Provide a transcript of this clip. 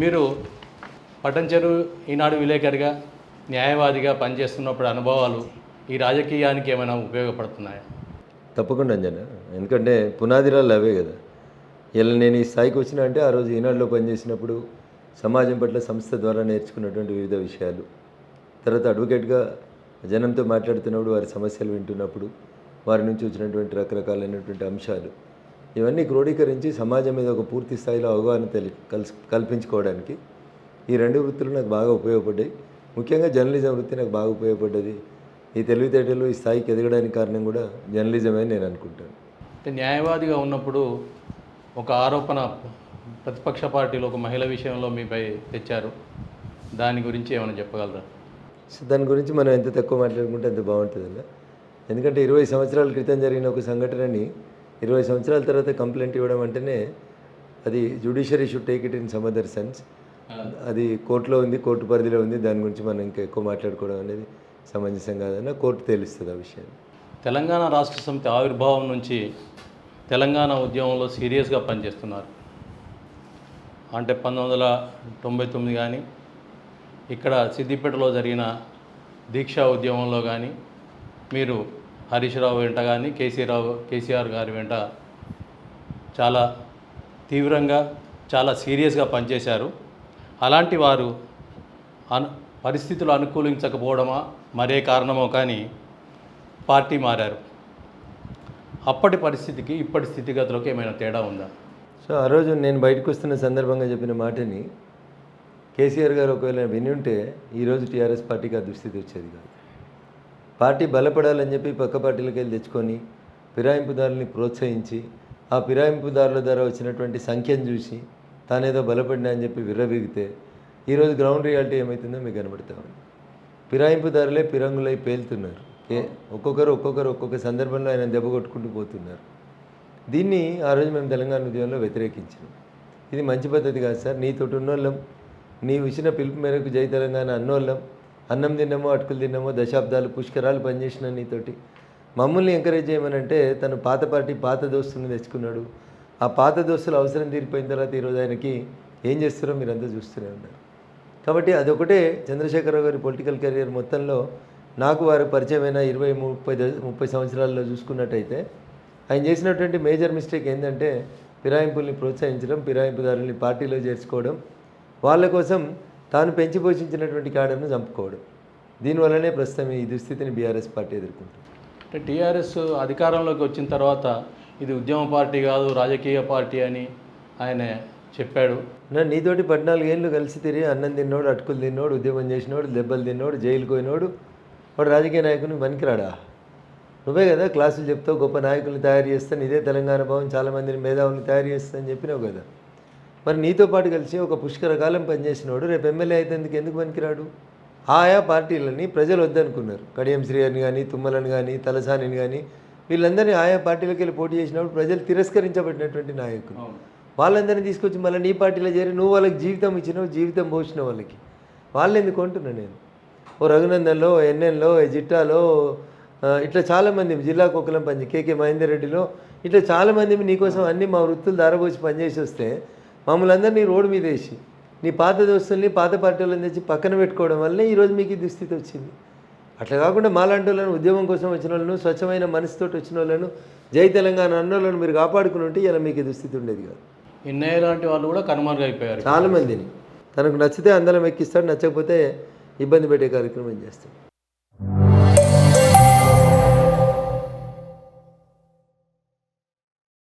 మీరు పట్టంచెరు ఈనాడు విలేకరిగా న్యాయవాదిగా పనిచేస్తున్నప్పుడు అనుభవాలు ఈ రాజకీయానికి ఏమైనా ఉపయోగపడుతున్నాయా? తప్పకుండా అంజన ఎందుకంటే పునాదిరాలు అవే కదా. ఇలా నేను ఈ స్థాయికి వచ్చిన అంటే ఆ రోజు ఈనాడులో పనిచేసినప్పుడు సమాజం పట్ల సంస్థ ద్వారా నేర్చుకున్నటువంటి వివిధ విషయాలు. తర్వాత అడ్వకేట్గా జనంతో మాట్లాడుతున్నప్పుడు వారి సమస్యలు వింటున్నప్పుడు వారి నుంచి వచ్చినటువంటి రకరకాలైనటువంటి అంశాలు ఇవన్నీ క్రోడీకరించి సమాజం మీద ఒక పూర్తి స్థాయిలో అవగాహన తెలి కల్స్ కల్పించుకోవడానికి ఈ రెండు వృత్తులు నాకు బాగా ఉపయోగపడ్డాయి. ముఖ్యంగా జర్నలిజం వృత్తి నాకు బాగా ఉపయోగపడ్డది. ఈ తెలివితేటలు ఈ స్థాయికి ఎదగడానికి కారణం కూడా జర్నలిజమే అని నేను అనుకుంటాను. అంటే న్యాయవాదిగా ఉన్నప్పుడు ఒక ఆరోపణ ప్రతిపక్ష పార్టీలో ఒక మహిళ విషయంలో మీపై తెచ్చారు. దాని గురించి ఏమైనా చెప్పగలరా? సో దాని గురించి మనం ఎంత తక్కువ మాట్లాడుకుంటే అంత బాగుంటుందన్న. ఎందుకంటే ఇరవై సంవత్సరాల క్రితం జరిగిన ఒక సంఘటనని ఇరవై సంవత్సరాల తర్వాత కంప్లైంట్ ఇవ్వడం అంటేనే అది judiciary should take it in some other sense. అది కోర్టులో ఉంది కోర్టు పరిధిలో ఉంది దాని గురించి మనం ఇంకా ఎక్కువ మాట్లాడుకోవడం అనేది సమంజసం కాదన్న కోర్టు తెలుస్తుంది ఆ విషయాన్ని. తెలంగాణ రాష్ట్ర సమితి ఆవిర్భావం నుంచి తెలంగాణ ఉద్యమంలో సీరియస్గా పనిచేస్తున్నారు. అంటే పంతొమ్మిది వందల తొంభై తొమ్మిది కానీ ఇక్కడ సిద్దిపేటలో జరిగిన దీక్షా ఉద్యమంలో కానీ మీరు హరీష్ రావు వెంట కానీ కేసీరావు కేసీఆర్ గారి వెంట చాలా తీవ్రంగా చాలా సీరియస్గా పనిచేశారు. అలాంటి వారు అను పరిస్థితులు అనుకూలించకపోవడమా? మరే కారణమో కానీ పార్టీ మారారు. అప్పటి పరిస్థితికి ఇప్పటి స్థితిగతులకు ఏమైనా తేడా ఉందా? సో ఆ రోజు నేను బయటకు వస్తున్న సందర్భంగా చెప్పిన మాటని కేసీఆర్ గారు ఒకవేళ విని ఉంటే ఈరోజు టీఆర్ఎస్ పార్టీకి ఆ దుస్థితి వచ్చేది కాదు. పార్టీ బలపడాలని చెప్పి పక్క పార్టీలకు వెళ్ళి తెచ్చుకొని ఫిరాయింపుదారుని ప్రోత్సహించి ఆ ఫిరాయింపుదారుల ద్వారా వచ్చినటువంటి సంఖ్యను చూసి తానేదో బలపడినా అని చెప్పి విర్రబిగితే ఈరోజు గ్రౌండ్ రియాలిటీ ఏమవుతుందో మీకు కనబడతా ఉంది. ఫిరాయింపుదారులే పిరంగులై పేలుతున్నారు. ఒక్కొక్కరు ఒక్కొక్కరు ఒక్కొక్క సందర్భంలో ఆయన దెబ్బ కొట్టుకుంటూ పోతున్నారు. దీన్ని ఆ రోజు మేము తెలంగాణ ఉద్యమంలో వ్యతిరేకించాం ఇది మంచి పద్ధతి కాదు సార్. నీతోటి ఉన్నోళ్ళం నీవు ఇచ్చిన పిలుపు మేరకు జై తెలంగాణ అన్నోళ్ళం అన్నం తిన్నామో అటుకులు తిన్నామో దశాబ్దాలు పుష్కరాలు పనిచేసిన నీతోటి. మమ్మల్ని ఎంకరేజ్ చేయమనంటే తను పాత పార్టీ పాత దోస్తుని తెచ్చుకున్నాడు. ఆ పాత దోస్తులు అవసరం తీరిపోయిన తర్వాత ఈరోజు ఆయనకి ఏం చేస్తారో మీరంతా చూస్తూనే ఉన్నారు. కాబట్టి అదొకటే చంద్రశేఖరరావు గారి పొలిటికల్ కెరియర్ మొత్తంలో నాకు వారు పరిచయమైన ఇరవై ముప్పై ముప్పై సంవత్సరాల్లో చూసుకున్నట్టయితే ఆయన చేసినటువంటి మేజర్ మిస్టేక్ ఏంటంటే ఫిరాయింపుల్ని ప్రోత్సహించడం ఫిరాయింపుదారుల్ని పార్టీలో చేర్చుకోవడం. వాళ్ళ కోసం తాను పెంచి పోషించినటువంటి కాడను చంపుకోవడం. దీనివల్లనే ప్రస్తుతం ఈ దుస్థితిని బీఆర్ఎస్ పార్టీ ఎదుర్కొంటుంది. అంటే టీఆర్ఎస్ అధికారంలోకి వచ్చిన తర్వాత ఇది ఉద్యమ పార్టీ కాదు రాజకీయ పార్టీ అని ఆయన చెప్పాడు. నా నీతోటి పద్నాలుగేళ్ళు కలిసి తిరిగి అన్నం తిన్నోడు అటుకులు తిన్నోడు ఉద్యమం చేసినోడు దెబ్బలు తిన్నోడు జైలుకు పోయినోడు వాడు రాజకీయ నాయకుని పనికిరాడా? నువ్వే కదా క్లాసులు చెప్తావు గొప్ప నాయకుల్ని తయారు చేస్తాను ఇదే తెలంగాణ భవన్ చాలామందిని మేధావుల్ని తయారు చేస్తానని చెప్పినావు కదా. మరి నీతో పాటు కలిసి ఒక పుష్కర కాలం పనిచేసినోడు రేపు ఎమ్మెల్యే అయితే ఎందుకు పనికిరాడు? ఆయా పార్టీలని ప్రజలు వద్దనుకున్నారు. కడియం శ్రీహరిని కానీ తుమ్మలని కానీ తలసానిని కానీ వీళ్ళందరినీ ఆయా పార్టీలకు వెళ్ళి పోటీ చేసినప్పుడు ప్రజలు తిరస్కరించబడినటువంటి నాయకులు. వాళ్ళందరినీ తీసుకొచ్చి మళ్ళీ నీ పార్టీలో చేరి నువ్వు వాళ్ళకి జీవితం ఇచ్చినావు జీవితం పోసిన వాళ్ళకి. వాళ్ళు ఎందుకు కొంటున్నా నేను? ఓ రఘునందన్లో ఎన్ఎన్లో జిట్టాలో ఇట్లా చాలామంది జిల్లా కుక్కలం పని కేకే మహేందర్ రెడ్డిలో ఇట్లా చాలామంది నీకోసం అన్ని మా వృత్తులు దారబోసి పనిచేసి వస్తే మమ్మల్ని అందరినీ రోడ్డు మీద వేసి నీ పాత దోస్తుల్ని పాత పార్టీలను తెచ్చి పక్కన పెట్టుకోవడం వల్లే ఈరోజు మీకు ఈ దుస్థితి వచ్చింది. అట్లా కాకుండా మాలాంటి వాళ్ళను ఉద్యమం కోసం వచ్చిన వాళ్ళను స్వచ్ఛమైన మనసుతోటి వచ్చిన వాళ్ళను జై తెలంగాణ అన్న వాళ్ళను మీరు కాపాడుకుని ఉంటే ఇలా మీకు దుస్థితి ఉండేది కాదు. ఇన్నయ్య లాంటి వాళ్ళు కూడా కనుమరుగైపోయారు చాలామందిని తనకు నచ్చితే అందరం ఎక్కిస్తాడు నచ్చకపోతే ఇబ్బంది పెట్టే కార్యక్రమం చేస్తాడు.